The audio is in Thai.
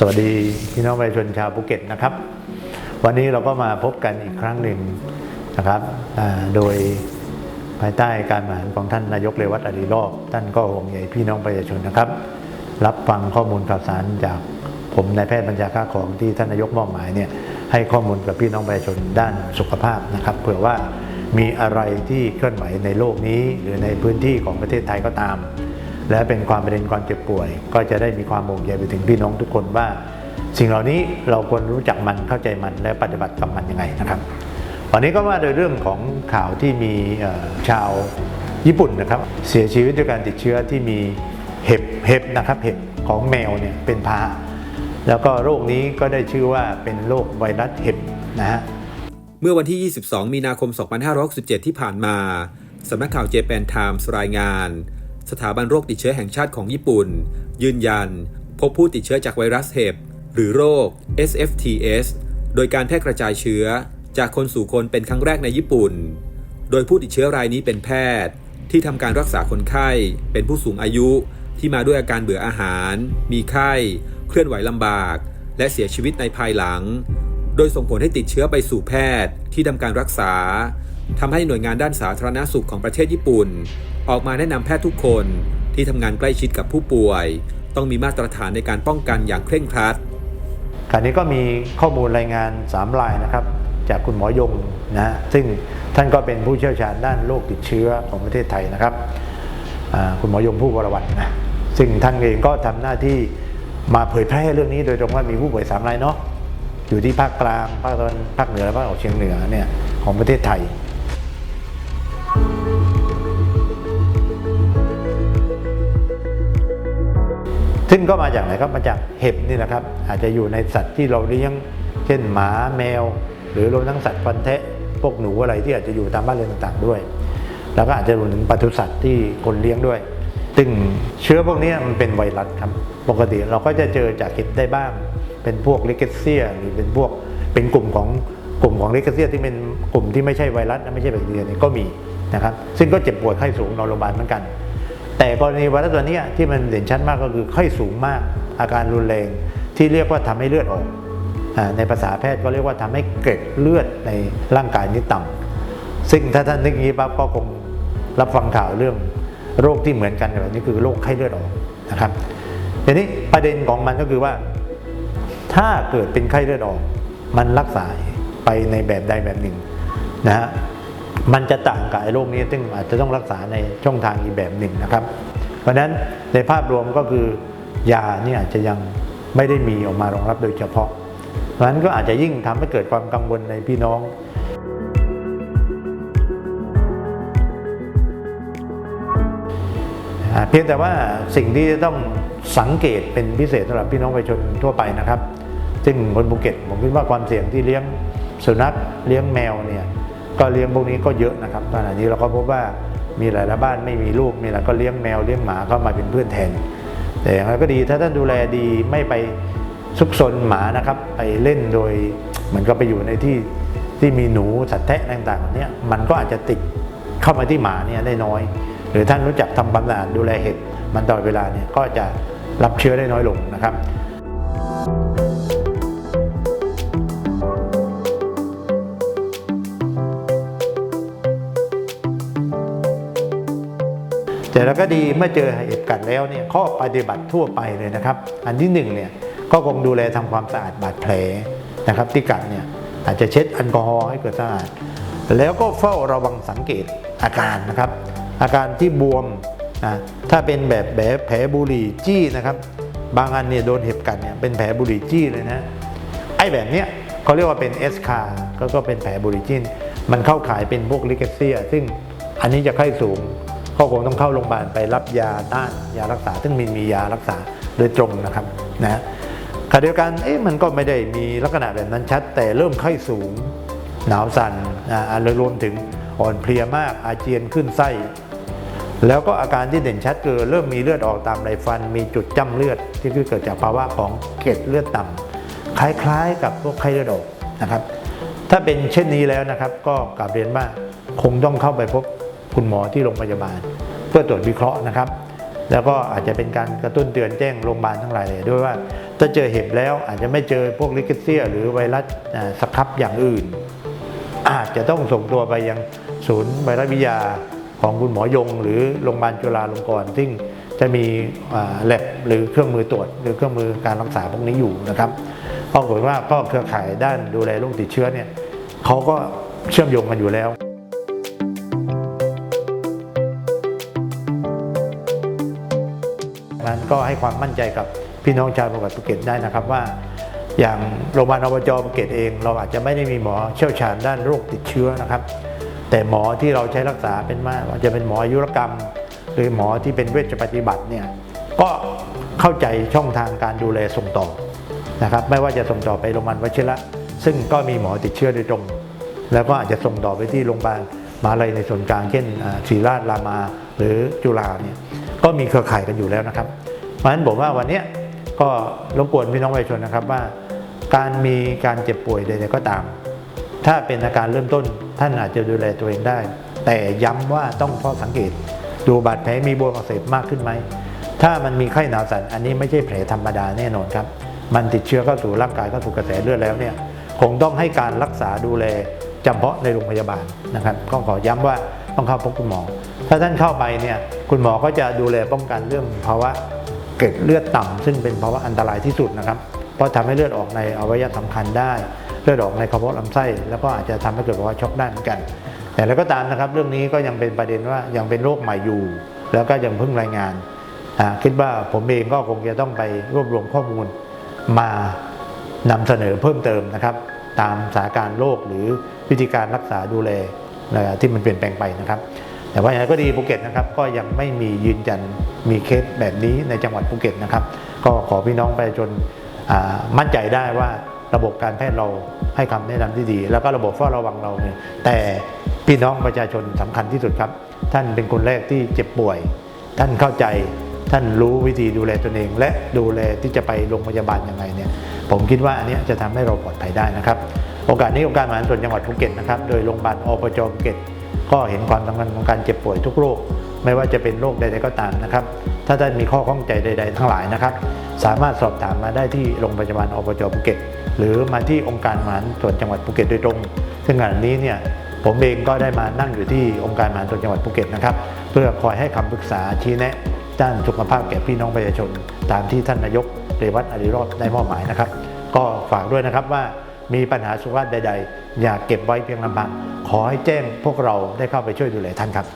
สวัสดีพี่น้องประชาชนชาวภูเก็ตนะครับ วันนี้เราก็มาพบกันอีกครั้งหนึ่งนะครับโดยภายใต้การบริหารของท่านนายกเรวัตอดีรอบท่านก็ห่วงใยพี่น้องประชาชนนะครับ รับฟังข้อมูลข่าวสารจากผมนายแพทย์บัญชาค่าของที่ท่านนายกมอบหมายเนี่ยให้ข้อมูลกับพี่น้องประชาชนด้านสุขภาพนะครับเผื่อว่ามีอะไรที่เคลื่อนไหวในโลกนี้ หรือในพื้นที่ของประเทศไทยก็ตาม และเป็นความประเด็นความเจ็บป่วย ก็จะได้มีความห่วงใยไปถึงพี่น้องทุกคนว่า สิ่งเหล่านี้เราควรรู้จักมันเข้าใจมันและปฏิบัติกับมันยังไงนะครับวันนี้ก็มาโดยเรื่องของข่าวที่มีชาวญี่ปุ่นนะครับ เสียชีวิตด้วยการติดเชื้อที่มีเห็บเห็บนะครับเห็บของแมวเนี่ยเป็นพาแล้วก็โรคนี้ก็ได้ชื่อว่าเป็นโรคไวรัสเห็บนะฮะเมื่อวันที่ 22 มีนาคม 2567 ที่ผ่านมาสำนักข่าวเจแปนไทมส์รายงาน สถาบันโรคติดเชื้อแห่งชาติของญี่ปุ่น ยืนยัน พบผู้ติดเชื้อจากไวรัสเห็บหรือโรค SFTS โดยการแพร่กระจายเชื้อจากคนสู่คนเป็นครั้งแรกในญี่ปุ่น โดยผู้ติดเชื้อรายนี้เป็นแพทย์ ที่ทำการรักษาคนไข้เป็นผู้สูงอายุที่มาด้วยอาการเบื่ออาหาร มีไข้ เคลื่อนไหวลำบาก และเสียชีวิตในภายหลัง โดยส่งผลให้ติดเชื้อไปสู่แพทย์ที่ทำการรักษาทำให้หน่วยงานด้านสาธารณสุขของประเทศญี่ปุ่น ออกมาแนะนำแพทย์ทุกคนที่ทำงานใกล้ชิดกับผู้ป่วย ต้องมีมาตรฐานในการป้องกันอย่างเคร่งครัดคราวนี้ก็มีข้อมูลรายงาน3รายนะครับ จากคุณหมอยงนะซึ่งท่านก็เป็นผู้เชี่ยวชาญด้านโรคติดเชื้อของประเทศไทยนะครับคุณหมอยงผู้วรวัตรนะซึ่งท่านเองก็ทำหน้าที่มาเผยแพร่เรื่องนี้โดยตรงว่ามีผู้ป่วยสามรายเนาะอยู่ที่ภาคกลางภาคตะวันภาคเหนือและภาคออกเฉียงเหนือเนี่ยของประเทศไทย ซึ่งก็มาจากไหนครับมาจากเห็บนี่แหละครับ อาจจะอยู่ในสัตว์ที่เราเลี้ยง เช่นหมาแมว หรือรวมทั้งสัตว์ฟันแทะพวกหนูอะไรที่อาจจะอยู่ตามบ้านเรือนต่างๆด้วย แล้วก็อาจจะรวมถึงปศุสัตว์ที่คนเลี้ยงด้วย ซึ่งเชื้อพวกนี้มันเป็นไวรัสครับ ปกติเราก็จะเจอจากเห็บได้บ้าง เป็นพวกลิเกเซียหรือเป็นพวกเป็นกลุ่มของกลุ่มของลิเกเซียที่เป็นกลุ่มที่ไม่ใช่ไวรัสและไม่ใช่แบคทีเรียนี่ยก็มีนะครับ ซึ่งก็เจ็บปวดไข้สูงนอนโรงพยาบาลเหมือนกัน แต่กรณีไวรัสตัวนี้ที่มันเด่นชัดมากก็คือไข้สูงมาก อาการรุนแรงที่เรียกว่าทำให้เลือดออก ในภาษาแพทย์ก็เรียกว่าทำให้เกล็ดเลือดในร่างกายนี้ต่ำซึ่งถ้าท่านนึกอย่างนี้ปั๊บก็คงรับฟังข่าวเรื่องโรคที่เหมือนกันแบบนี้คือโรคไข้เลือดออกนะครับทีนี้ประเด็นของมันก็คือว่า ถ้าเกิดเป็นไข้เลือดออก มันรักษาไปในแบบใดแบบหนึ่งนะฮะ มันจะต่างกับไอ้โรคนี้ซึ่งอาจจะต้องรักษาในช่องทางอีกแบบหนึ่งนะครับ เพราะฉะนั้นในภาพรวมก็คือยาเนี่ยอาจจะยังไม่ได้มีออกมารองรับโดยเฉพาะเพราะนั้นก็อาจจะยิ่งทำให้เกิดความกังวลในพี่น้องเพียงแต่ว่าสิ่งที่จะต้องสังเกตเป็นพิเศษสำหรับพี่น้องประชาชนทั่วไปนะครับ ซึ่งคนภูเก็ตผมคิดว่าความเสี่ยงที่เลี้ยงสุนัขเลี้ยงแมวเนี่ย ก็เลี้ยงพวกนี้ก็เยอะนะครับขณะนี้เราก็พบว่ามีหลายๆบ้านไม่มีลูกมีหลายก็เลี้ยงแมวเลี้ยงหมาเข้ามาเป็นเพื่อนแทน แต่อย่างไรก็ดีถ้าท่านดูแลดีไม่ไปซุกซนหมานะครับไปเล่นโดยเหมือนกับไปอยู่ในที่ที่มีหนูสัตว์แทะต่างๆเนี้ยมันก็อาจจะติดเข้ามาที่หมาเนี่ยได้น้อย หรือท่านรู้จักทำความสะอาดดูแลเห็ดมันตลอดเวลาเนี่ยก็จะรับเชื้อได้น้อยลงนะครับ แต่แล้วก็ดีเมื่อเจอเหตุกัดแล้วเนี่ยข้อปฏิบัติทั่วไปเลยนะครับ อันที่หนึ่งเนี่ยก็คงดูแลทำความสะอาดบาดแผลนะครับที่กัดเนี่ยอาจจะเช็ดแอลกอฮอล์ให้เกิดสะอาด แล้วก็เฝ้าระวังสังเกตอาการนะครับ อาการที่บวมนะถ้าเป็นแบบแผลแผลบุหรี่จี้นะครับ บางอันเนี่ยโดนเห็บกัดเนี่ยเป็นแผลบุหรี่จี้เลยนะไอ้แบบเนี้ยเขาเรียกว่าเป็นเอสคาก็ก็เป็นแผลบุหรี่จิ้มันเข้าขายเป็นพวกลิเกเซีย ซึ่งอันนี้จะไข้สูง ก็คงต้องเข้าโรงพยาบาลไปรับยาต้านยารักษา ซึ่งมีมียารักษาโดยตรงนะครับนะขณะเดียวกันเอ๊ะมันก็ไม่ได้มีลักษณะแบบนั้นชัด แต่เริ่มไข้สูง หนาวสั่นนะอ่ารวมถึงอ่อนเพลียมากอาเจียนขึ้นไส้ แล้วก็อาการที่เด่นชัดคือเริ่มมีเลือดออกตามไรฟัน มีจุดจ้ำเลือดที่เกิดจากภาวะของเกล็ดเลือดต่ำคล้ายๆ กับพวกไข้เลือดออกนะครับถ้าเป็นเช่นนี้แล้วนะครับก็กลับเรียนว่าคงต้องเข้าไปพบ คุณหมอที่โรงพยาบาล เพื่อตรวจวิเคราะห์นะครับ แล้วก็อาจจะเป็นการกระตุ้นเตือนแจ้งโรงพยาบาลทั้งหลายเลยด้วยว่าถ้าเจอเห็บแล้วอาจจะไม่เจอพวกลิกเซีย หรือไวรัสสครับอย่างอื่น อาจจะต้องส่งตัวไปยังศูนย์ไวรัสวิทยาของคุณหมอยง หรือโรงพยาบาลจุฬาลงกรณ์ซึ่งจะมีแลบหรือเครื่องมือตรวจ หรือเครื่องมือการรักษาพวกนี้อยู่นะครับปรากฏว่าก็เครือข่ายด้านดูแลโรคติดเชื้อเนี่ยเขาก็เชื่อมโยงกันอยู่แล้ว ก็ให้ความมั่นใจกับพี่น้องชาวจังหวัดภูเก็ตได้นะครับว่า อย่างโรงพยาบาลอบจภูเก็ตเอง เราอาจจะไม่ได้มีหมอเชี่ยวชาญด้านโรคติดเชื้อนะครับ แต่หมอที่เราใช้รักษาเป็นมาว่าจะเป็นหมออายุรกรรม หรือหมอที่เป็นเวชปฏิบัติเนี่ยก็เข้าใจช่องทางการดูแลส่งต่อนะครับไม่ว่าจะส่งต่อไปโรงพยาบาลวชิระซึ่งก็มีหมอติดเชื้อโดยตรง แล้วก็อาจจะส่งต่อไปที่โรงพยาบาลมหาลัยในส่วนกลางเช่นศรีราชรามาหรือจุฬาเนี่ยก็มีเครือข่ายกันอยู่แล้วนะครับ เพราะฉะนั้นผมว่าวันนี้ก็รบกวนพี่น้องประชาชนนะครับว่า การมีการเจ็บป่วยใดๆก็ตาม ถ้าเป็นอาการเริ่มต้นท่านอาจจะดูแลตัวเองได้ แต่ย้ำว่าต้องเฝ้าสังเกต ดูบาดแผลมีบวมอักเสบมากขึ้นไหมถ้ามันมีไข้หนาวสั่นอันนี้ไม่ใช่แผลธรรมดาแน่นอนครับ มันติดเชื้อเข้าสู่ร่างกายเข้าสู่กระแสเลือดแล้วเนี่ยคงต้องให้การรักษาดูแลจำเพาะในโรงพยาบาลนะครับก็ขอย้ำว่าต้องเข้าพบคุณหมอ ถ้าท่านเข้าไปเนี่ยคุณหมอก็จะดูแลป้องกันเรื่องภาวะ เกล็ดเลือดต่ำซึ่งเป็นภาวะอันตรายที่สุดนะครับ เพราะทำให้เลือดออกในอวัยวะสำคัญได้ เลือดออกในกระเพาะลำไส้ แล้วก็อาจจะทำให้เกิดภาวะช็อกได้เหมือนกัน แต่แล้วก็ตามนะครับ เรื่องนี้ก็ยังเป็นประเด็นว่ายังเป็นโรคใหม่อยู่ แล้วก็ยังเพิ่งรายงาน คิดว่าผมเองก็คงจะต้องไปรวบรวมข้อมูลมานำเสนอเพิ่มเติมนะครับ ตามสถานการณ์โรคหรือวิธีการรักษาดูแลที่มันเปลี่ยนแปลงไปนะครับ แต่ว่าอย่างไรก็ดีภูเก็ตนะครับก็ยังไม่มียืนยันมีเคสแบบนี้ในจังหวัดภูเก็ตนะครับ ก็ขอพี่น้องประชาชนมั่นใจได้ว่าระบบการแพทย์เราให้คำแนะนำที่ดี แล้วก็ระบบเฝ้าระวังเราเนี่ยแต่พี่น้องประชาชนสำคัญที่สุดครับ ท่านเป็นคนแรกที่เจ็บป่วย ท่านเข้าใจท่านรู้วิธีดูแลตนเอง และดูแลที่จะไปโรงพยาบาลยังไงเนี่ยผมคิดว่าอันนี้จะทำให้เราปลอดภัยได้นะครับ โอกาสนี้องค์การมหาส่วนจังหวัดภูเก็ตนะครับโดยโรงพยาบาลอปจภูเก็ต ก็เห็นความสำคัญของการเจ็บป่วยทุกโรค ไม่ว่าจะเป็นโรคใดๆก็ตามนะครับ ถ้าท่านมีข้อข้องใจใด ๆ ทั้งหลายนะครับ สามารถสอบถามมาได้ที่โรงพยาบาลอปจภูเก็ต หรือมาที่องค์การมหาส่วนจังหวัดภูเก็ตโดยตรง ซึ่งขณะนี้เนี่ยผมเองก็ได้มานั่งอยู่ที่องค์การมหาส่วนจังหวัดภูเก็ตนะครับ เพื่อคอยให้คำปรึกษาชี้แนะด้านสุขภาพแก่พี่น้องประชาชน ตามที่ท่านนายกเรวัตอริโรธได้มอบหมายนะครับ ก็ฝากด้วยนะครับว่ามีปัญหาสุขภาพใด ๆ อย่าเก็บไว้เพียงลำพังขอให้แจ้งพวกเราได้เข้าไปช่วยดูแลท่านครับ